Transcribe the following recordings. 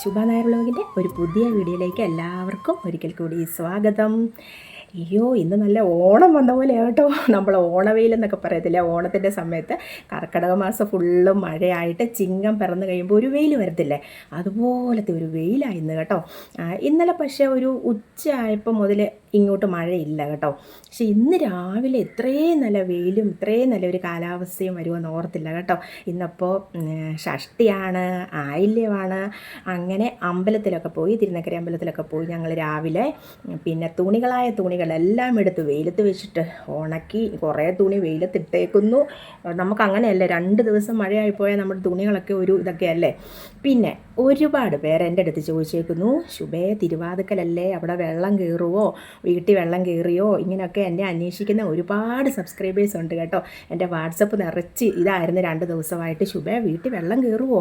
ശുഭ നായർ ഒരു പുതിയ വീഡിയോയിലേക്ക് എല്ലാവർക്കും ഒരിക്കൽ കൂടി സ്വാഗതം. അയ്യോ ഇന്ന് നല്ല ഓണം വന്ന പോലെ കേട്ടോ നമ്മൾ ഓണവെയിൽ എന്നൊക്കെ പറയത്തില്ല? ഓണത്തിന്റെ സമയത്ത് കർക്കിടക മാസം ഫുള്ളും മഴയായിട്ട് ചിങ്ങം പിറന്നു കഴിയുമ്പോൾ ഒരു വെയിൽ വരത്തില്ലേ? അതുപോലത്തെ ഒരു വെയിലായിരുന്നു കേട്ടോ. ഇന്നലെ പക്ഷേ ഒരു ഉച്ചയായപ്പോൾ മുതൽ ഇങ്ങോട്ട് മഴയില്ല കേട്ടോ. പക്ഷെ ഇന്ന് രാവിലെ ഇത്രയും നല്ല വെയിലും ഇത്രയും നല്ലൊരു കാലാവസ്ഥയും വരുമെന്ന് ഓർത്തില്ല കേട്ടോ. ഇന്നപ്പോൾ ഷഷ്ടിയാണ് ആയില്യമാണ്. അങ്ങനെ അമ്പലത്തിലൊക്കെ പോയി തിരുനക്കര അമ്പലത്തിലൊക്കെ പോയി ഞങ്ങൾ രാവിലെ പിന്നെ തുണികളായ തുണികളെല്ലാം എടുത്ത് വെയിലത്ത് വെച്ചിട്ട് ഉണക്കി കുറേ തുണി വെയിലത്തിട്ടേക്കുന്നു. നമുക്ക് അങ്ങനെയല്ല രണ്ട് ദിവസം മഴയായി പോയാൽ നമ്മുടെ തുണികളൊക്കെ ഒരു ഇതൊക്കെ അല്ലേ? പിന്നെ ഒരുപാട് പേര് എന്റെ അടുത്ത് ചോദിച്ചേക്കുന്നു ശുഭേ തിരുവാതുക്കലല്ലേ? അവിടെ വെള്ളം കയറുവോ? വീട്ടിൽ വെള്ളം കയറിയോ ഇങ്ങനെയൊക്കെ എന്നെ അന്വേഷിക്കുന്ന ഒരുപാട് സബ്സ്ക്രൈബേഴ്സ് ഉണ്ട് കേട്ടോ. എന്റെ വാട്സപ്പ് നിറച്ച് ഇതായിരുന്നു രണ്ട് ദിവസമായിട്ട് ശുഭ വീട്ടിൽ വെള്ളം കയറുമോ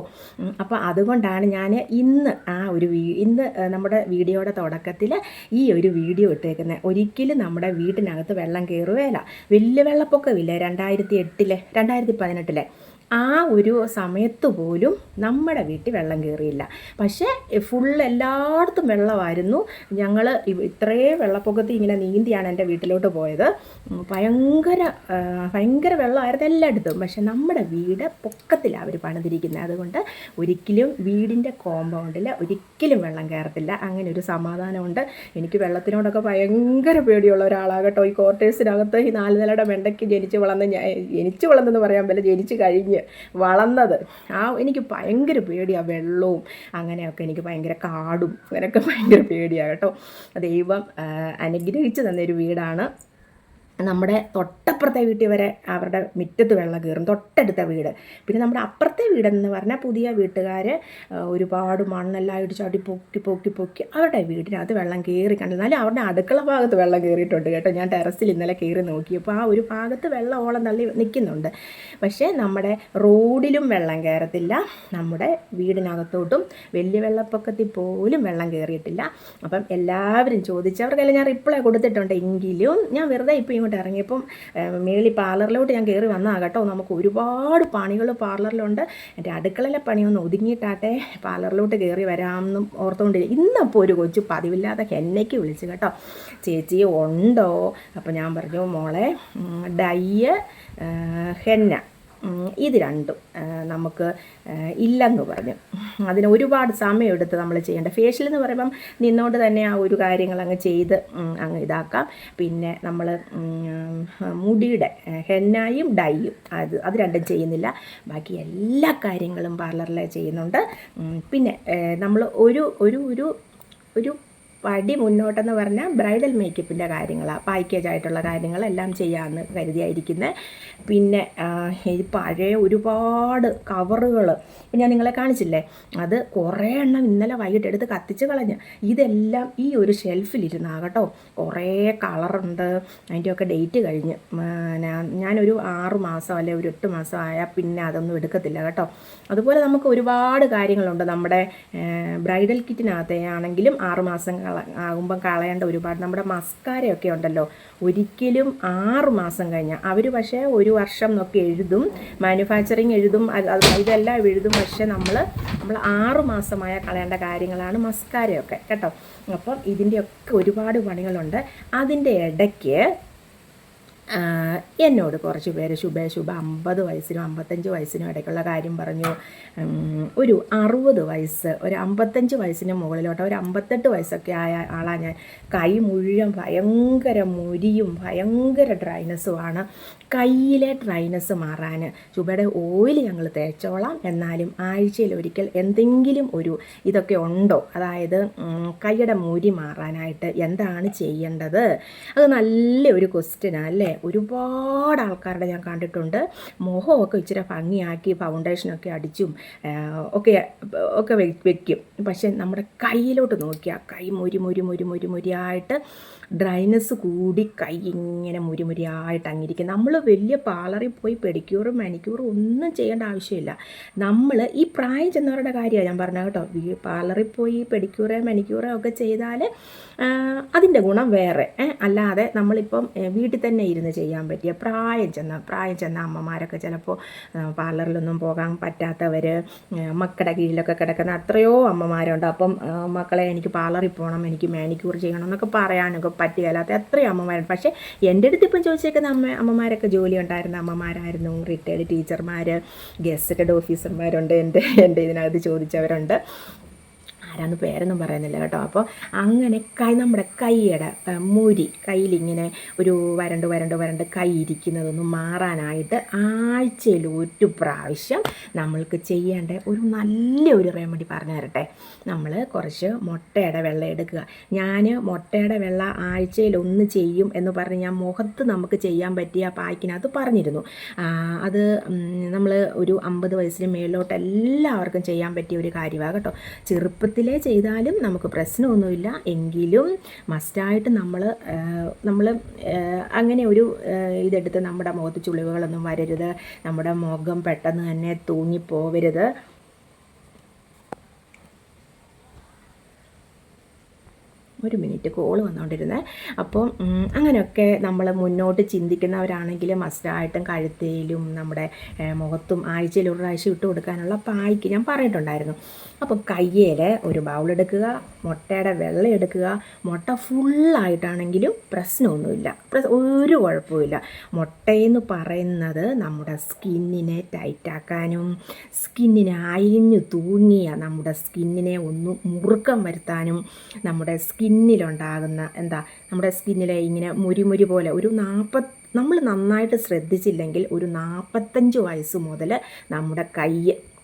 അപ്പോൾ അതുകൊണ്ടാണ് ഞാൻ ഇന്ന് ആ ഒരു ഇന്ന് നമ്മുടെ വീഡിയോയുടെ തുടക്കത്തിൽ ഈ ഒരു വീഡിയോ ഇട്ടേക്കുന്നത്. ഒരിക്കലും നമ്മുടെ വീട്ടിനകത്ത് വെള്ളം കയറുകയില്ല വലിയ വെള്ളപ്പൊക്കമില്ല രണ്ടായിരത്തി എട്ടിലെ രണ്ടായിരത്തി പതിനെട്ടിലെ? ആ ഒരു സമയത്ത് പോലും നമ്മുടെ വീട്ടിൽ വെള്ളം കയറിയില്ല. പക്ഷേ ഫുൾ എല്ലായിടത്തും വെള്ളമായിരുന്നു. ഞങ്ങൾ ഇത്രയും വെള്ളപ്പൊക്കത്തിൽ ഇങ്ങനെ നീന്തിയാണ് എന്റെ വീട്ടിലോട്ട് പോയത്. ഭയങ്കര ഭയങ്കര വെള്ളമായിരുന്നു എല്ലായിടത്തും. പക്ഷെ നമ്മുടെ വീട് പൊക്കത്തിലാണ് അവർ പണിതിരിക്കുന്നത് അതുകൊണ്ട് ഒരിക്കലും വീടിന്റെ കോമ്പൗണ്ടിൽ ഒരിക്കലും വെള്ളം കയറത്തില്ല. അങ്ങനെ ഒരു സമാധാനമുണ്ട്. എനിക്ക് വെള്ളത്തിനോടൊക്കെ ഭയങ്കര പേടിയുള്ള ഒരാളാകട്ടോ. ഈ ക്വാർട്ടേഴ്സിനകത്ത് ഈ നാല് നിലയുടെ വെണ്ടയ്ക്ക് ജനിച്ച് വളർന്ന് ജനിച്ച് വളർന്നെന്ന് പറയാൻ പറ്റില്ല. ജനിച്ച് കഴിഞ്ഞ്. വളർന്നത്. ആ എനിക്ക് ഭയങ്കര പേടിയാണ് വെള്ളവും അങ്ങനെയൊക്കെ എനിക്ക് ഭയങ്കര കാടും അങ്ങനെയൊക്കെ ഭയങ്കര പേടിയാണ് കേട്ടോ. ദൈവം അനുഗ്രഹിച്ചു തന്നൊരു വീടാണ് നമ്മുടെ തൊട്ടപ്പുറത്തെ വീട്ടിൽ വരെ അവരുടെ മുറ്റത്ത് വെള്ളം കയറും. തൊട്ടടുത്ത വീട്. പിന്നെ നമ്മുടെ അപ്പുറത്തെ വീടെന്ന് പറഞ്ഞാൽ പുതിയ വീട്ടുകാർ ഒരുപാട് മണ്ണെല്ലാം ഇടിച്ച് അടി പൊക്കി പൊക്കി പൊക്കി അവരുടെ വീടിനകത്ത് വെള്ളം കയറി കണ്ടു എന്നാലും അവരുടെ അടുക്കള ഭാഗത്ത് വെള്ളം കയറിയിട്ടുണ്ട് കേട്ടോ. ഞാൻ ടെറസിൽ ഇന്നലെ കയറി നോക്കിയപ്പോൾ ആ ഒരു ഭാഗത്ത് വെള്ളം ഓളം തള്ളി നിൽക്കുന്നുണ്ട്. പക്ഷേ നമ്മുടെ റോഡിലും വെള്ളം കയറത്തില്ല. നമ്മുടെ വീടിനകത്തോട്ടും വലിയ വെള്ളപ്പൊക്കത്തിൽ പോലും വെള്ളം കയറിയിട്ടില്ല. അപ്പം എല്ലാവരും ചോദിച്ചവർക്കെല്ലാം ഞാൻ റിപ്ലൈ കൊടുത്തിട്ടുണ്ട്. എങ്കിലും ഞാൻ വെറുതെ ഇപ്പോൾ ഇങ്ങോട്ട് ഇറങ്ങിയപ്പം മേളി പാർലറിലോട്ട് ഞാൻ കയറി വന്നാൽ കേട്ടോ. നമുക്ക് ഒരുപാട് പണികൾ പാർലറിലുണ്ട്. എന്റെ അടുക്കളയിലെ പണിയൊന്ന് ഒതുങ്ങിയിട്ടാട്ടെ പാർലറിലോട്ട് കയറി വരാമെന്നും ഓർത്തുകൊണ്ടിരിക്കും ഇന്നപ്പോൾ ഒരു കൊച്ചു പതിവില്ലാതെ എന്നേക്ക് വിളിച്ചു കേട്ടോ. ചേച്ചി ഉണ്ടോ? അപ്പോൾ ഞാൻ പറഞ്ഞു മോളെ ഡയ്യ് ഹെന്ന. ഇത് രണ്ടും നമുക്ക് ഇല്ലെന്ന് പറഞ്ഞു. അതിന് ഒരുപാട് സമയമെടുത്ത് നമ്മൾ ചെയ്യേണ്ട. ഫേഷ്യൽ എന്ന് പറയുമ്പം നിന്നോണ്ട് തന്നെ ആ ഒരു കാര്യങ്ങൾ അങ്ങ് ചെയ്ത് അങ്ങ് ഇതാക്കാം. പിന്നെ നമ്മൾ മുടിയുടെ ഹെന്നായും ഡൈയും അത് അത് രണ്ടും ചെയ്യുന്നില്ല. ബാക്കി എല്ലാ കാര്യങ്ങളും പാർലറിൽ ചെയ്യുന്നുണ്ട്. പിന്നെ നമ്മൾ ഒരു ഒരു ഒരു ഒരു പടി മുന്നോട്ടെന്ന് പറഞ്ഞാൽ ബ്രൈഡൽ മേക്കപ്പിന്റെ കാര്യങ്ങളാണ് പാക്കേജ് ആയിട്ടുള്ള കാര്യങ്ങളെല്ലാം ചെയ്യാമെന്ന് കരുതിയായിരിക്കുന്നത് പിന്നെ ഈ പഴയ ഒരുപാട് കവറുകൾ ഞാൻ നിങ്ങളെ കാണിച്ചില്ലേ? അത് കുറേ എണ്ണം ഇന്നലെ വൈകിട്ട് എടുത്ത് കത്തിച്ച് കളഞ്ഞ്. ഇതെല്ലാം ഈ ഒരു ഷെൽഫിലിരുന്നാകട്ടോ കുറേ കളറുണ്ട്. അതിന്റെയൊക്കെ ഡേറ്റ് കഴിഞ്ഞ്. ഞാനൊരു ആറു മാസം അല്ലെ ഒരു എട്ട് മാസം ആയാൽ പിന്നെ അതൊന്നും എടുക്കത്തില്ല കേട്ടോ. അതുപോലെ നമുക്ക് ഒരുപാട് കാര്യങ്ങളുണ്ട് നമ്മുടെ ബ്രൈഡൽ കിറ്റിനകത്തെ ആണെങ്കിലും ആറ് മാസം കള ആകുമ്പം കളയേണ്ട ഒരുപാട് നമ്മുടെ മസ്കാരയൊക്കെ ഉണ്ടല്ലോ. ഒരിക്കലും ആറ് മാസം കഴിഞ്ഞാൽ അവർ പക്ഷേ ഒരു വർഷം എന്നൊക്കെ എഴുതും മാനുഫാക്ചറിങ് എഴുതും ഇതെല്ലാം എഴുതും പക്ഷേ നമ്മൾ നമ്മൾ ആറ് മാസമായ കളയേണ്ട കാര്യങ്ങളാണ് മസ്കാരയൊക്കെ കേട്ടോ? അപ്പം ഇതിന്റെയൊക്കെ ഒരുപാട് പണികളുണ്ട്. അതിന്റെ ഇടയ്ക്ക് എന്നോട് കുറച്ച് പേര് ശുഭ ശുഭ അമ്പത് വയസ്സിനും അമ്പത്തഞ്ച് വയസ്സിനും ഇടയ്ക്കുള്ള കാര്യം പറഞ്ഞു. ഒരു അറുപത് വയസ്സ് ഒരു അമ്പത്തഞ്ച് വയസ്സിന് മുകളിലോട്ട് ഒരു അമ്പത്തെട്ട് വയസ്സൊക്കെ ആയ ആളാണ് ഞാൻ. കൈ മുഴുവൻ ഭയങ്കര മുരിയും ഭയങ്കര ഡ്രൈനസ്സുമാണ് കയ്യിലെ ഡ്രൈനസ് മാറാൻ. ശുഭയുടെ ഓയിൽ ഞങ്ങൾ തേച്ചോളാം. എന്നാലും ആഴ്ചയിൽ ഒരിക്കൽ എന്തെങ്കിലും ഒരു ഇതൊക്കെ ഉണ്ടോ? അതായത് കൈയുടെ മുരി മാറാനായിട്ട് എന്താണ് ചെയ്യേണ്ടത്? അത് നല്ല ഒരു ക്വസ്റ്റ്യനാണ് അല്ലേ? ഒരുപാട് ആൾക്കാരുടെ ഞാൻ കണ്ടിട്ടുണ്ട്. മുഖമൊക്കെ ഇച്ചിരി ഭംഗിയാക്കി ഫൗണ്ടേഷനൊക്കെ അടിച്ചും ഒക്കെ ഒക്കെ വെക്കും. പക്ഷെ നമ്മുടെ കയ്യിലോട്ട് നോക്കിയാൽ കൈ മുരി മുരി മുരി മുരി മുരിയായിട്ട് ഡ്രൈനെസ് കൂടി കൈ ഇങ്ങനെ മുരിമുരിയായിട്ട് അങ്ങിരിക്കും. നമ്മൾ വലിയ പാർലറിൽ പോയി പെഡിക്യൂറും മാനിക്യൂറും ഒന്നും ചെയ്യേണ്ട ആവശ്യമില്ല. നമ്മൾ ഈ പ്രായം ചെന്നവരുടെ കാര്യമാണ് ഞാൻ പറഞ്ഞ കേട്ടോ. പാർലറിൽ പോയി പെഡിക്യൂറ് മാനിക്യൂറ് ഒക്കെ ചെയ്താൽ അതിന്റെ ഗുണം വേറെ. അല്ലാതെ നമ്മളിപ്പം വീട്ടിൽ തന്നെ ഇരുന്ന് ചെയ്യാൻ പറ്റിയ പ്രായം ചെന്ന പ്രായം ചെന്ന അമ്മമാരൊക്കെ ചിലപ്പോൾ പാർലറിലൊന്നും പോകാൻ പറ്റാത്തവർ മക്കളുടെ കീഴിലൊക്കെ കിടക്കുന്ന അത്രയോ അമ്മമാരുണ്ട്. അപ്പം മക്കളെ എനിക്ക് പാർലറിൽ പോകണം എനിക്ക് മാനിക്യൂർ ചെയ്യണം എന്നൊക്കെ പറയാനൊക്കെ പറ്റുകയില്ലാത്ത എത്രയും അമ്മമാരുണ്ട്. പക്ഷേ എന്റെ അടുത്ത് ഇപ്പം ചോദിച്ചേക്കുന്ന അമ്മ അമ്മമാരൊക്കെ ജോലി ഉണ്ടായിരുന്ന അമ്മമാരായിരുന്നു. റിട്ടയർഡ് ടീച്ചർമാർ ഗസറ്റഡ് ഓഫീസർമാരുണ്ട് എന്റെ എന്റെ ഇതിനകത്ത് ചോദിച്ചവരുണ്ട്. ആരാന്ന് പേരൊന്നും പറയുന്നില്ല കേട്ടോ. അപ്പോൾ അങ്ങനെ കൈ നമ്മുടെ കൈയുടെ മുരി കയ്യിലിങ്ങനെ ഒരു വരണ്ട് വരണ്ട് വരണ്ട് കൈ ഇരിക്കുന്നതൊന്നും മാറാനായിട്ട് ആഴ്ചയിൽ ഒരു പ്രാവശ്യം നമ്മൾക്ക് ചെയ്യേണ്ട ഒരു നല്ലൊരു റെമഡി പറഞ്ഞു തരട്ടെ. നമ്മൾ കുറച്ച് മുട്ടയുടെ വെള്ളം എടുക്കുക. ഞാൻ മുട്ടയുടെ വെള്ള ആഴ്ചയിൽ ഒന്ന് ചെയ്യും എന്ന് പറഞ്ഞ് ഞാൻ മുഖത്ത് നമുക്ക് ചെയ്യാൻ പറ്റിയ പായ്ക്കിനകത്ത് പറഞ്ഞിരുന്നു. അത് നമ്മൾ ഒരു അമ്പത് വയസ്സിന് മേലോട്ട് എല്ലാവർക്കും ചെയ്യാൻ പറ്റിയ ഒരു കാര്യമാണ് കേട്ടോ. ചെറുപ്പത്തിലേ ചെയ്താലും നമുക്ക് പ്രശ്നമൊന്നുമില്ല. എങ്കിലും മസ്റ്റായിട്ട് നമ്മൾ നമ്മൾ അങ്ങനെ ഒരു ഇതെടുത്ത് നമ്മുടെ മുഖത്ത് ചുളിവുകളൊന്നും വരരുത്. നമ്മുടെ മുഖം പെട്ടെന്ന് തന്നെ തൂങ്ങിപ്പോവരുത്. ഒരു മിനിറ്റ് കോൾ വന്നുകൊണ്ടിരുന്നത് അപ്പം അങ്ങനെയൊക്കെ നമ്മൾ മുന്നോട്ട് ചിന്തിക്കുന്നവരാണെങ്കിൽ മസ്റ്റായിട്ടും കഴുത്തയിലും നമ്മുടെ മുഖത്തും ആഴ്ചയിൽ ഒരു പ്രാവശ്യം ഇട്ട് കൊടുക്കാനുള്ള പായ്ക്ക് ഞാൻ പറഞ്ഞിട്ടുണ്ടായിരുന്നു. അപ്പോൾ കയ്യിൽ ഒരു ബൗൾ എടുക്കുക മുട്ടയുടെ വെള്ളം എടുക്കുക മുട്ട ഫുള്ളായിട്ടാണെങ്കിലും പ്രശ്നമൊന്നുമില്ല. പ്രശ്ന- ഒരു കുഴപ്പമില്ല മുട്ടയെന്ന് പറയുന്നത് നമ്മുടെ സ്കിന്നിനെ ടൈറ്റാക്കാനും സ്കിന്നിനെ അയഞ്ഞു തൂങ്ങിയ നമ്മുടെ സ്കിന്നിനെ ഒന്ന് മുറുക്കം വരുത്താനും നമ്മുടെ സ്കിന്നിലുണ്ടാകുന്ന എന്താ നമ്മുടെ സ്കിന്നിലെ ഇങ്ങനെ മുരിമുരി പോലെ ഒരു നാൽപ്പത് നമ്മൾ നന്നായിട്ട് ശ്രദ്ധിച്ചില്ലെങ്കിൽ ഒരു നാൽപ്പത്തഞ്ച് വയസ്സ് മുതൽ നമ്മുടെ കൈ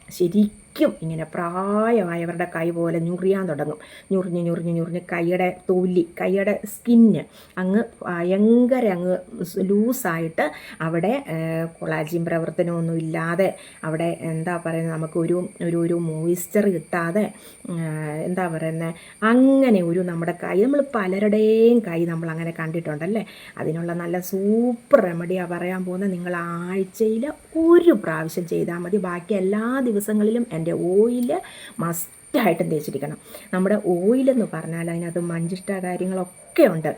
ശരിക്കും ഇങ്ങനെ പ്രായമായവരുടെ കൈ പോലെ ഞുറിയാൻ തുടങ്ങും. ഞുറിഞ്ഞ് ഞുറിഞ്ഞ് ഞുറിഞ്ഞ് കൈയുടെ തൊലി കൈയുടെ സ്കിന്ന് അങ്ങ് ഭയങ്കര അങ്ങ് ലൂസായിട്ട് അവിടെ കൊളാജിൻ പ്രവർത്തനമൊന്നും ഇല്ലാതെ അവിടെ എന്താ പറയുന്നത് നമുക്കൊരു ഒരു ഒരു മോയിസ്ചർ കിട്ടാതെ എന്താ പറയുന്നത് അങ്ങനെ ഒരു നമ്മുടെ കൈ നമ്മൾ പലരുടെയും കൈ നമ്മൾ അങ്ങനെ കണ്ടിട്ടുണ്ടല്ലേ? അതിനുള്ള നല്ല സൂപ്പർ റെമഡിയാണ് പറയാൻ പോകുന്നത്. നിങ്ങൾ ആഴ്ചയിൽ ഒരു പ്രാവശ്യം ചെയ്താൽ മതി. ബാക്കി എല്ലാ ദിവസങ്ങളിലും എന്റെ മസ്റ്റ് മസ്റ്റായിട്ടും തേച്ചിരിക്കണം. നമ്മുടെ ഓയിലെന്ന് പറഞ്ഞാൽ അതിനകത്ത് മഞ്ചിഷ്ട കാര്യങ്ങളൊക്കെ ഉണ്ട്.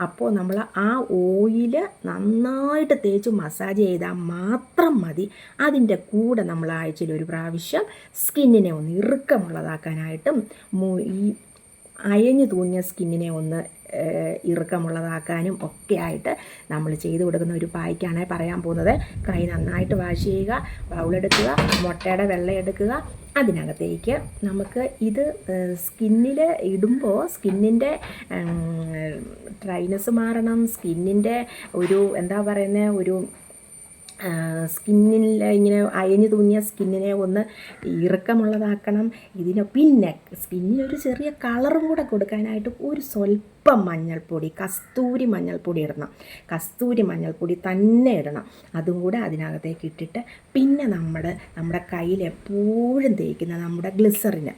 അപ്പോൾ നമ്മൾ ആ ഓയിൽ നന്നായിട്ട് തേച്ച് മസാജ് ചെയ്താൽ മാത്രം മതി. അതിന്റെ കൂടെ നമ്മൾ ആഴ്ചയിൽ ഒരു പ്രാവശ്യം സ്കിന്നിനെ ഒന്ന് ഇറുക്കമുള്ളതാക്കാനായിട്ടും ഈ അയഞ്ഞു തൂങ്ങിയ സ്കിന്നിനെ ഒന്ന് ഇറുക്കമുള്ളതാക്കാനും ഒക്കെ ആയിട്ട് നമ്മൾ ചെയ്തു കൊടുക്കുന്ന ഒരു പായ്ക്കാണ് പറയാൻ പോകുന്നത്. കൈ നന്നായിട്ട് വാഷ് ചെയ്യുക ബൗളെടുക്കുക മുട്ടയുടെ വെള്ളം എടുക്കുക. അതിനകത്തേക്ക് നമുക്ക് ഇത് സ്കിന്നിൽ ഇടുമ്പോൾ സ്കിന്നിന്റെ ഡ്രൈനസ് മാറണം. സ്കിന്നിന്റെ ഒരു എന്താ പറയുന്നത് ഒരു സ്കിന്നിൽ ഇങ്ങനെ അയഞ്ഞു തൂങ്ങിയ സ്കിന്നിനെ ഒന്ന് ഇറുക്കമുള്ളതാക്കണം ഇതിന് പിന്നെ സ്കിന്നിനൊരു ചെറിയ കളറും കൂടെ കൊടുക്കാനായിട്ട് ഒരു സ്വല്പം മഞ്ഞൾപ്പൊടി കസ്തൂരി മഞ്ഞൾപ്പൊടി ഇടണം. കസ്തൂരി മഞ്ഞൾപ്പൊടി തന്നെ ഇടണം. അതും കൂടെ അതിനകത്തേക്ക് ഇട്ടിട്ട് പിന്നെ നമ്മുടെ നമ്മുടെ കയ്യിൽ എപ്പോഴും തേക്കുന്ന നമ്മുടെ ഗ്ലിസറിന്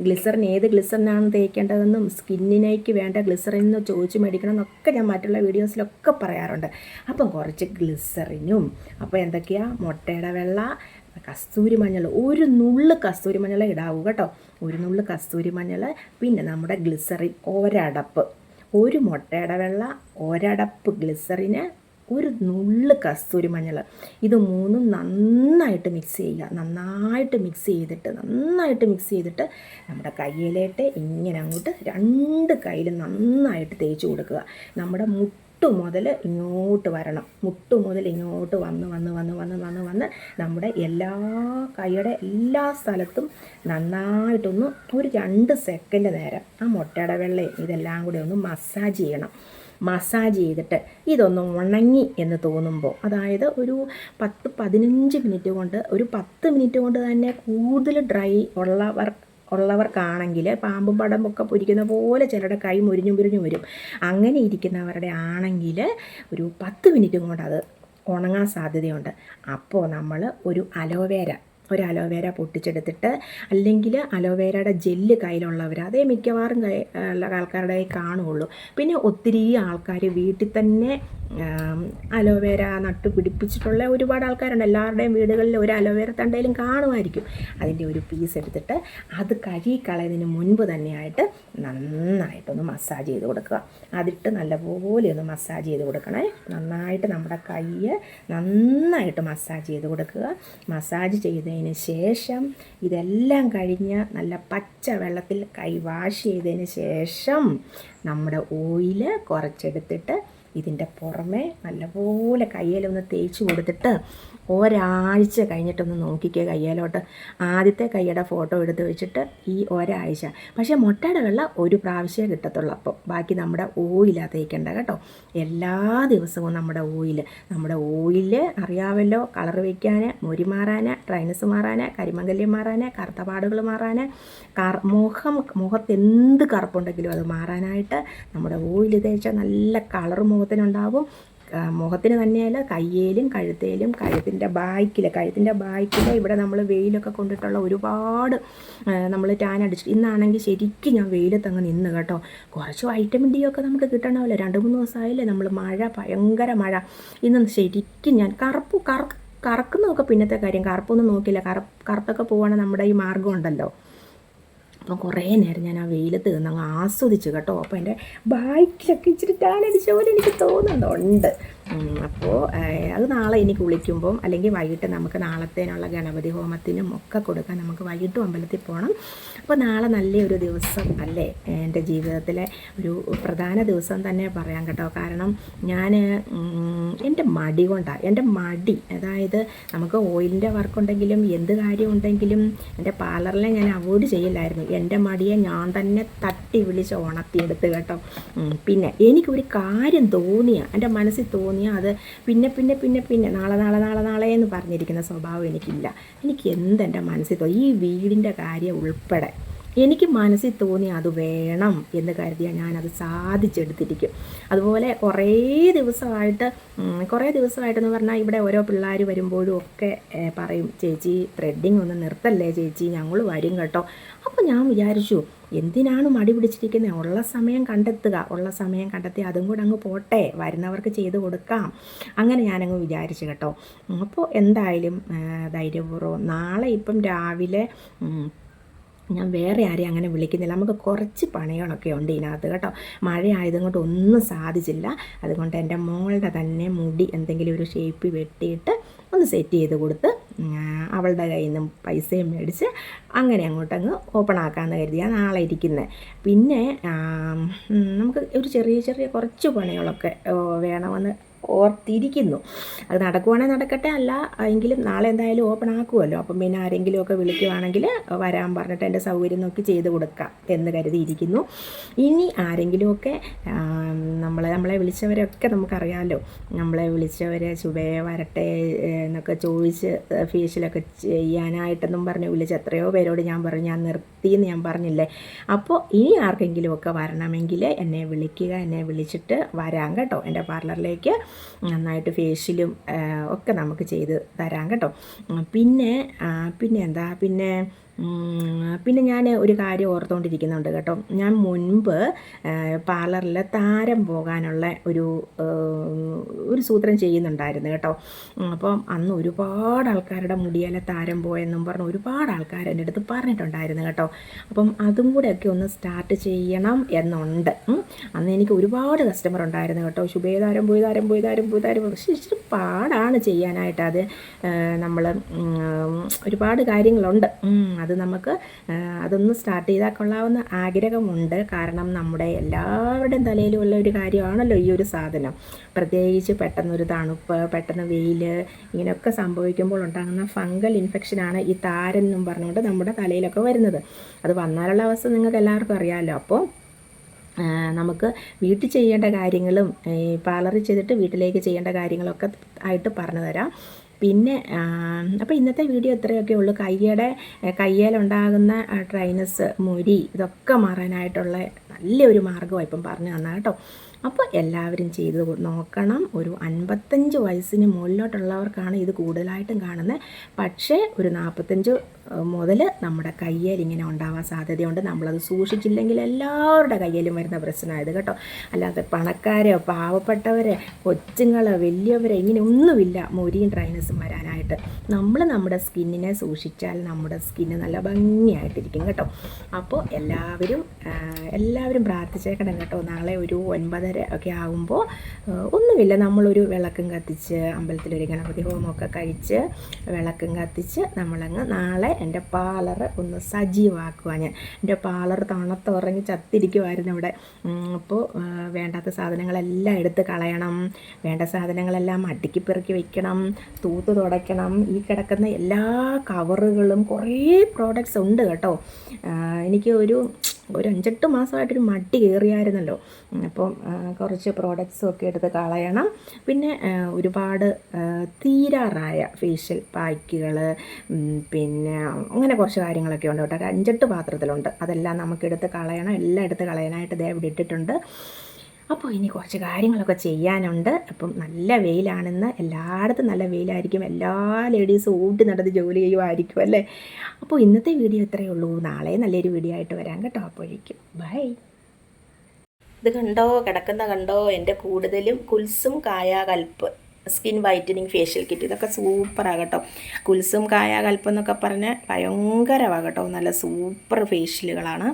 ഗ്ലിസറിൻ ഏത് ഗ്ലിസറിനാണ് തേക്കേണ്ടതെന്നും സ്കിന്നിനേക്ക് വേണ്ട ഗ്ലിസറിൻ എന്ന് ചോദിച്ച് മേടിക്കണം എന്നൊക്കെ ഞാൻ മറ്റുള്ള വീഡിയോസിലൊക്കെ പറയാറുണ്ട്. അപ്പം കുറച്ച് ഗ്ലിസറിനും അപ്പോൾ എന്തൊക്കെയാ? മുട്ടയുടെ വെള്ള കസ്തൂരി മഞ്ഞൾ. ഒരു നുള്ള് കസ്തൂരി മഞ്ഞൾ ഇടാവൂ കേട്ടോ. ഒരു നുള്ള് കസ്തൂരി മഞ്ഞൾ പിന്നെ നമ്മുടെ ഗ്ലിസറിൻ ഒരടപ്പ്. ഒരു മുട്ടയുടെ വെള്ള ഒരടപ്പ് ഗ്ലിസറിന് ഒരു നുള്ള് കസ്തൂരി മഞ്ഞൾ. ഇത് മൂന്നും നന്നായിട്ട് മിക്സ് ചെയ്യുക. നന്നായിട്ട് മിക്സ് ചെയ്തിട്ട് നന്നായിട്ട് മിക്സ് ചെയ്തിട്ട് നമ്മുടെ കയ്യിലേട്ട് ഇങ്ങനെ അങ്ങോട്ട് രണ്ട് കയ്യിലും നന്നായിട്ട് തേച്ച് കൊടുക്കുക. നമ്മുടെ മുട്ടു മുതൽ ഇങ്ങോട്ട് വരണം. മുട്ടു മുതൽ ഇങ്ങോട്ട് വന്ന് വന്ന് വന്ന് വന്ന് വന്ന് വന്ന് നമ്മുടെ എല്ലാ കൈയുടെ എല്ലാ സ്ഥലത്തും നന്നായിട്ടൊന്ന് ഒരു രണ്ട് സെക്കൻഡ് നേരം ആ മുട്ടയുടെ വെള്ളയും ഇതെല്ലാം കൂടി ഒന്ന് മസാജ് ചെയ്യണം. മസാജ് ചെയ്തിട്ട് ഇതൊന്ന് ഉണങ്ങി എന്ന് തോന്നുമ്പോൾ അതായത് ഒരു പത്ത് പതിനഞ്ച് മിനിറ്റ് കൊണ്ട് ഒരു പത്ത് മിനിറ്റ് കൊണ്ട് തന്നെ കൂടുതൽ ഡ്രൈ ഉള്ളവർ ഉള്ളവർക്കാണെങ്കിൽ പാമ്പും പടമൊക്കെ പൊരിക്കുന്ന പോലെ ചിലരുടെ കൈ മുരിഞ്ഞു മുരിഞ്ഞു വരും. അങ്ങനെ ഇരിക്കുന്നവരുടെ ആണെങ്കിൽ ഒരു പത്ത് മിനിറ്റ് കൊണ്ട് അത് ഉണങ്ങാൻ സാധ്യതയുണ്ട്. അപ്പോൾ നമ്മൾ ഒരു അലോവേര ഒരു അലോവേര പൊട്ടിച്ചെടുത്തിട്ട് അല്ലെങ്കിൽ അലോവേരയുടെ ജെല്ല് കയ്യിലുള്ളവർ അതേ മിക്കവാറും കൈ ഉള്ള ആൾക്കാരുടെ കാണുകയുള്ളൂ. പിന്നെ ഒത്തിരി ആൾക്കാർ വീട്ടിൽ തന്നെ അലോവേര നട്ടു പിടിപ്പിച്ചിട്ടുള്ള ഒരുപാട് ആൾക്കാരുണ്ട്. എല്ലാവരുടെയും വീടുകളിൽ ഒരു അലോവേര തണ്ടയിലും കാണുമായിരിക്കും. അതിന്റെ ഒരു പീസ് എടുത്തിട്ട് അത് കഴുകി കളയുന്നതിന് മുൻപ് തന്നെയായിട്ട് നന്നായിട്ടൊന്ന് മസാജ് ചെയ്ത് കൊടുക്കുക. അതിട്ട് നല്ലപോലെ ഒന്ന് മസാജ് ചെയ്ത് കൊടുക്കണേ. നന്നായിട്ട് നമ്മുടെ കൈ നന്നായിട്ട് മസാജ് ചെയ്ത് കൊടുക്കുക. മസാജ് ചെയ്തതിന് ശേഷം ഇതെല്ലാം കഴിഞ്ഞ് നല്ല പച്ച വെള്ളത്തിൽ കൈ വാഷ് ചെയ്തതിന് ശേഷം നമ്മുടെ ഓയിൽ കുറച്ചെടുത്തിട്ട് ഇതിന്റെ പുറമെ നല്ലപോലെ കയ്യിലൊന്ന് തേച്ച് കൊടുത്തിട്ട് ഒരാഴ്ച കഴിഞ്ഞിട്ടൊന്ന് നോക്കിക്കുക കയ്യിലോട്ട്. ആദ്യത്തെ കൈയുടെ ഫോട്ടോ എടുത്ത് വെച്ചിട്ട് ഈ ഒരാഴ്ച. പക്ഷേ മുട്ടയുടെ വെള്ളം ഒരു പ്രാവശ്യമേ കിട്ടത്തുള്ളൂ അപ്പോൾ ബാക്കി നമ്മുടെ ഓയിലാണ് തേക്കേണ്ട കേട്ടോ. എല്ലാ ദിവസവും നമ്മുടെ ഓയിൽ. നമ്മുടെ ഓയിൽ അറിയാമല്ലോ. കളർ വയ്ക്കാൻ മുരി മാറാൻ ട്രൈനസ് മാറാൻ കരിമങ്കല്യം മാറാൻ കറുത്ത പാടുകൾ മാറാൻ കർ മുഖം മുഖത്ത് എന്ത് കറുപ്പുണ്ടെങ്കിലും അത് മാറാനായിട്ട് നമ്മുടെ ഓയിൽ തേച്ചാൽ നല്ല കളർ മുഖത്തിനുണ്ടാവും. മുഖത്തിന് തന്നെയല്ല കയ്യേലും കഴുത്തേലും കഴുത്തിന്റെ ബാക്കിൽ കഴുത്തിന്റെ ബാക്കിൽ ഇവിടെ നമ്മൾ വെയിലൊക്കെ കൊണ്ടിട്ടുള്ള ഒരുപാട് നമ്മൾ ടാൻ അടിച്ചു ഇന്നാണെങ്കിൽ ശരിക്കും ഞാൻ വെയിലത്ത് അങ്ങ് നിന്ന് കേട്ടോ. കുറച്ച് വൈറ്റമിൻ ഡി ഒക്കെ നമുക്ക് കിട്ടണമല്ലോ. രണ്ട് മൂന്ന് ദിവസമായില്ലേ നമ്മൾ മഴ ഭയങ്കര മഴ. ഇന്ന് ശരിക്കും ഞാൻ കറുപ്പ് കറ കറക്കുന്നതൊക്കെ പിന്നത്തെ കാര്യം. കറുപ്പൊന്നും നോക്കില്ല. കറ കറുത്തൊക്കെ പോവുകയാണെങ്കിൽ നമ്മുടെ ഈ മാർഗം ഉണ്ടല്ലോ. അപ്പം കുറേ നേരം ഞാൻ ആ വെയിലത്ത് നിന്ന് അങ്ങ് ആസ്വദിച്ചു കേട്ടോ. അപ്പോൾ എന്റെ ബാക്കിലൊക്കെ ഇച്ചിരി ടാനടിച്ച പോലെ എനിക്ക് തോന്നുന്നുണ്ട്. അപ്പോൾ അത് നാളെ എനിക്ക് വിളിക്കുമ്പം അല്ലെങ്കിൽ വൈകിട്ട് നമുക്ക് നാളത്തേനുള്ള ഗണപതി ഹോമത്തിനും ഒക്കെ കൊടുക്കാൻ നമുക്ക് വൈകിട്ടും അമ്പലത്തിൽ പോകണം അപ്പോൾ നാളെ നല്ലൊരു ദിവസം അല്ലേ? എന്റെ ജീവിതത്തിലെ ഒരു പ്രധാന ദിവസം തന്നെ പറയാം കേട്ടോ. കാരണം ഞാൻ എന്റെ മടി കൊണ്ടാണ് എന്റെ മടി. അതായത് നമുക്ക് ഓയിലിന്റെ വർക്കുണ്ടെങ്കിലും എന്ത് കാര്യം ഉണ്ടെങ്കിലും എന്റെ പാർലറിലെ ഞാൻ അവോയ്ഡ് ചെയ്യില്ലായിരുന്നു. എന്റെ മടിയെ ഞാൻ തന്നെ തട്ടി വിളിച്ച് ഉണർത്തിയെടുത്ത് കേട്ടോ. പിന്നെ എനിക്കൊരു കാര്യം തോന്നിയ എന്റെ മനസ്സിൽ തോന്നിയ അത് പിന്നെ പിന്നെ പിന്നെ പിന്നെ നാളെ നാളെ നാളെ നാളെ എന്ന് പറഞ്ഞിരിക്കുന്ന സ്വഭാവം എനിക്കില്ല. എനിക്ക് എന്തെന്റെ മനസ്സിൽ തോന്നി? ഈ വീടിന്റെ കാര്യം ഉൾപ്പെടെ എനിക്ക് മനസ്സിൽ തോന്നി അത് വേണം എന്ന് കരുതിയാൽ ഞാനത് സാധിച്ചെടുത്തിരിക്കും. അതുപോലെ കുറേ ദിവസമായിട്ട് കുറേ ദിവസമായിട്ടെന്ന് പറഞ്ഞാൽ ഇവിടെ ഓരോ പിള്ളേർ വരുമ്പോഴും ഒക്കെ പറയും ചേച്ചി ത്രെഡിങ് ഒന്ന് നിർത്തല്ലേ ചേച്ചി? ഞങ്ങൾ വരും കേട്ടോ. അപ്പോൾ ഞാൻ വിചാരിച്ചു എന്തിനാണ് മടി പിടിച്ചിരിക്കുന്നത് ഉള്ള സമയം കണ്ടെത്തുക. ഉള്ള സമയം കണ്ടെത്തി അതും കൂടെ അങ്ങ് പോട്ടെ. വരുന്നവർക്ക് ചെയ്ത് കൊടുക്കാം. അങ്ങനെ ഞാനങ്ങ് വിചാരിച്ചു കേട്ടോ. അപ്പോൾ എന്തായാലും ധൈര്യപൂർവം നാളെ ഇപ്പം രാവിലെ ഞാൻ വേറെ ആരെയും അങ്ങനെ വിളിക്കുന്നില്ല. നമുക്ക് കുറച്ച് പണികളൊക്കെ ഉണ്ട് ഇതിനകത്ത് കേട്ടോ. മഴ ആയതുകൊണ്ട് ഒന്നും സാധിച്ചില്ല. അതുകൊണ്ട് എന്റെ മോളുടെ തന്നെ മുടി എന്തെങ്കിലും ഒരു ഷേപ്പ് വെട്ടിയിട്ട് ഒന്ന് സെറ്റ് ചെയ്ത് കൊടുത്ത് അവളുടെ കയ്യിൽ നിന്നും പൈസയും മേടിച്ച് അങ്ങനെ അങ്ങോട്ടങ്ങ് ഓപ്പൺ ആക്കാമെന്ന് കരുതിയാണ് നാളെ ഇരിക്കുന്നത് പിന്നെ നമുക്ക് ഒരു ചെറിയ ചെറിയ കുറച്ച് പണികളൊക്കെ വേണമെന്ന് ഓർത്തിരിക്കുന്നു. അത് നടക്കുവാണെങ്കിൽ നടക്കട്ടെ. അല്ല എങ്കിലും നാളെ എന്തായാലും ഓപ്പൺ ആക്കുമല്ലോ അപ്പം പിന്നെ ആരെങ്കിലുമൊക്കെ വിളിക്കുവാണെങ്കിൽ വരാൻ പറഞ്ഞിട്ട് എന്റെ സൗകര്യം നോക്കി ചെയ്ത് കൊടുക്കാം എന്ന് കരുതിയിരിക്കുന്നു. ഇനി ആരെങ്കിലുമൊക്കെ നമ്മളെ നമ്മളെ വിളിച്ചവരൊക്കെ നമുക്കറിയാമല്ലോ നമ്മളെ വിളിച്ചവരെ ശുഭയെ വരട്ടെ എന്നൊക്കെ ചോദിച്ച് ഫേഷ്യലൊക്കെ ചെയ്യാനായിട്ടെന്നും പറഞ്ഞ് വിളിച്ച് എത്രയോ പേരോട് ഞാൻ പറഞ്ഞു ഞാൻ നിർത്തിയെന്ന് ഞാൻ പറഞ്ഞില്ലേ? അപ്പോൾ ഇനി ആർക്കെങ്കിലുമൊക്കെ വരണമെങ്കിൽ എന്നെ വിളിക്കുക എന്നെ വിളിച്ചിട്ട് വരാം കേട്ടോ. എന്റെ പാർലറിലേക്ക് നന്നായിട്ട് ഫേഷ്യലും ഒക്കെ നമുക്ക് ചെയ്ത് തരാം കേട്ടോ. പിന്നെ പിന്നെ എന്താ പിന്നെ പിന്നെ ഞാൻ ഒരു കാര്യം ഓർത്തുകൊണ്ടിരിക്കുന്നുണ്ട് കേട്ടോ. ഞാൻ മുൻപ് പാർലറിൽ താരം പോകാനുള്ള ഒരു ഒരു സൂത്രം ചെയ്യുന്നുണ്ടായിരുന്നു കേട്ടോ. അപ്പം അന്ന് ഒരുപാട് ആൾക്കാരുടെ മുടിയല താരം പോയെന്നും പറഞ്ഞ് ഒരുപാട് ആൾക്കാർ എന്റെ അടുത്ത് പറഞ്ഞിട്ടുണ്ടായിരുന്നു കേട്ടോ. അപ്പം അതും കൂടെയൊക്കെ ഒന്ന് സ്റ്റാർട്ട് ചെയ്യണം എന്നുണ്ട്. അന്ന് എനിക്ക് ഒരുപാട് കസ്റ്റമർ ഉണ്ടായിരുന്നു കേട്ടോ. ശുഭേതാരം പോയി താരം പോയി താരം പോയി താരം പക്ഷേ ഇച്ചിരി പാടാണ് ചെയ്യാനായിട്ട് അത്. നമ്മൾ ഒരുപാട് കാര്യങ്ങളുണ്ട്. അത് നമുക്ക് അതൊന്ന് സ്റ്റാർട്ട് ചെയ്താൽ കൊള്ളാവുന്ന ആഗ്രഹമുണ്ട്. കാരണം നമ്മുടെ എല്ലാവരുടെയും തലയിലുമുള്ള ഒരു കാര്യമാണല്ലോ ഈ ഒരു സാധനം. പ്രത്യേകിച്ച് പെട്ടെന്നൊരു തണുപ്പ് പെട്ടെന്ന് വെയിൽ ഇങ്ങനെയൊക്കെ സംഭവിക്കുമ്പോൾ ഉണ്ടാകുന്ന ഫംഗൽ ഇൻഫെക്ഷനാണ് ഈ താരെന്നും പറഞ്ഞുകൊണ്ട് നമ്മുടെ തലയിലൊക്കെ വരുന്നത്. അത് വന്നാലുള്ള അവസ്ഥ നിങ്ങൾക്ക് എല്ലാവർക്കും അറിയാമല്ലോ. അപ്പോൾ നമുക്ക് വീട്ടിൽ ചെയ്യേണ്ട കാര്യങ്ങളും പാർലറിൽ ചെയ്തിട്ട് വീട്ടിലേക്ക് ചെയ്യേണ്ട കാര്യങ്ങളൊക്കെ ആയിട്ട് പറഞ്ഞു തരാം. പിന്നെ അപ്പോൾ ഇന്നത്തെ വീഡിയോ ഇത്രയൊക്കെ ഉള്ളൂ. കയ്യുടെ കയ്യേലുണ്ടാകുന്ന ഡ്രൈനസ് മുരി ഇതൊക്കെ മാറാനായിട്ടുള്ള നല്ലൊരു മാർഗമാണ് ഇപ്പം പറഞ്ഞു തന്നാൽ കേട്ടോ. അപ്പോൾ എല്ലാവരും ചെയ്ത് നോക്കണം. ഒരു അൻപത്തഞ്ച് വയസ്സിന് മുകളിലോട്ടുള്ളവർക്കാണ് ഇത് കൂടുതലായിട്ടും കാണുന്നത് പക്ഷേ ഒരു നാൽപ്പത്തഞ്ച് മുതൽ നമ്മുടെ കയ്യിൽ ഉണ്ടാവാൻ സാധ്യതയുണ്ട്. നമ്മളത് സൂക്ഷിച്ചില്ലെങ്കിൽ എല്ലാവരുടെ കയ്യിലും വരുന്ന പ്രശ്നമായത് കേട്ടോ. അല്ലാതെ പണക്കാരോ പാവപ്പെട്ടവരെ കൊച്ചുങ്ങളോ വലിയവരെ ഇങ്ങനെ ഒന്നുമില്ല മൊരിയും ഡ്രൈനസും വരാനായിട്ട്. നമ്മൾ നമ്മുടെ സ്കിന്നിനെ സൂക്ഷിച്ചാൽ നമ്മുടെ സ്കിന്ന് നല്ല ഭംഗിയായിട്ടിരിക്കും കേട്ടോ. അപ്പോൾ എല്ലാവരും എല്ലാവരും പ്രാർത്ഥിച്ചേക്കണം കേട്ടോ. നാളെ ഒരു ഒൻപതര ഒക്കെ ആകുമ്പോൾ ഒന്നുമില്ല. നമ്മളൊരു വിളക്കും കത്തിച്ച് അമ്പലത്തിലൊരു ഗണപതി ഹോമമൊക്കെ കഴിച്ച് വിളക്കും കത്തിച്ച് നമ്മളങ്ങ് നാളെ എന്റെ പാർലറ് ഒന്ന് സജീവാക്കുക ഞാൻ. എന്റെ പാലർ തണുത്തുറങ്ങി ചത്തിരിക്കുമായിരുന്നു ഇവിടെ. അപ്പോൾ വേണ്ടാത്ത സാധനങ്ങളെല്ലാം എടുത്ത് കളയണം. വേണ്ട സാധനങ്ങളെല്ലാം അടുക്കി പെറുക്കി വെക്കണം. തൂത്ത് തുടയ്ക്കണം. ഈ കിടക്കുന്ന എല്ലാ കവറുകളും കുറേ പ്രോഡക്റ്റ്സ് ഉണ്ട് കേട്ടോ. എനിക്ക് ഒരു ഒരു അഞ്ചെട്ട് മാസമായിട്ടൊരു മടി കയറിയായിരുന്നല്ലോ. അപ്പോൾ അപ്പം കുറച്ച് പ്രോഡക്റ്റ്സും ഒക്കെ എടുത്ത് കളയണം. പിന്നെ ഒരുപാട് തീരാറായ ഫേഷ്യൽ പായ്ക്കുകൾ പിന്നെ അങ്ങനെ കുറച്ച് കാര്യങ്ങളൊക്കെ ഉണ്ട് കേട്ടോ. അഞ്ചെട്ട് പാത്രത്തിലുണ്ട്. അതെല്ലാം നമുക്ക് എടുത്ത് കളയണം. എല്ലാം എടുത്ത് കളയാനായിട്ട് ദേ ഇവിടെ ഇട്ടിട്ടുണ്ട്. അപ്പോൾ ഇനി കുറച്ച് കാര്യങ്ങളൊക്കെ ചെയ്യാനുണ്ട്. അപ്പം നല്ല വെയിലാണെന്ന് എല്ലായിടത്തും നല്ല വെയിലായിരിക്കും. എല്ലാ ലേഡീസും ഓടി നടന്ന് ജോലി ചെയ്യുമായിരിക്കും അല്ലേ? അപ്പോൾ ഇന്നത്തെ വീഡിയോ ഇത്രയേ ഉള്ളൂ. നാളെ നല്ലൊരു വീഡിയോ ആയിട്ട് വരാം കേട്ടോ. അപ്പോഴേക്കും. ബൈ. ഇത് കണ്ടോ? കിടക്കുന്ന കണ്ടോ? എന്റെ കൂടുതലും Kulsum Kayakalp skin whitening facial kit ഇതൊക്കെ സൂപ്പറാകട്ടോ കുൽസും കുൽസും കൽപ്പം എന്നൊക്കെ പറഞ്ഞ് ഭയങ്കരമാകട്ടോ. നല്ല സൂപ്പർ ഫേഷ്യലുകളാണ്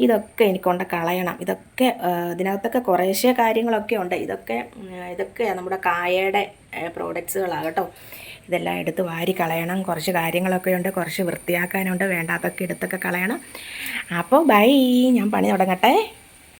ഇതൊക്കെ എനിക്കൊണ്ട് കളയണം. ഇതൊക്കെ ഇതിനകത്തൊക്കെ കുറേശ്ശെ കാര്യങ്ങളൊക്കെ ഉണ്ട്. ഇതൊക്കെ ഇതൊക്കെ നമ്മുടെ കായയുടെ പ്രോഡക്റ്റ്സുകളാകട്ടോ കേട്ടോ. ഇതെല്ലാം എടുത്ത് വാരി കളയണം. കുറച്ച് കാര്യങ്ങളൊക്കെ ഉണ്ട്. കുറച്ച് വൃത്തിയാക്കാനുണ്ട്. വേണ്ടാത്തൊക്കെ എടുത്തൊക്കെ കളയണം. അപ്പോൾ ബൈ. ഞാൻ പണി തുടങ്ങട്ടെ.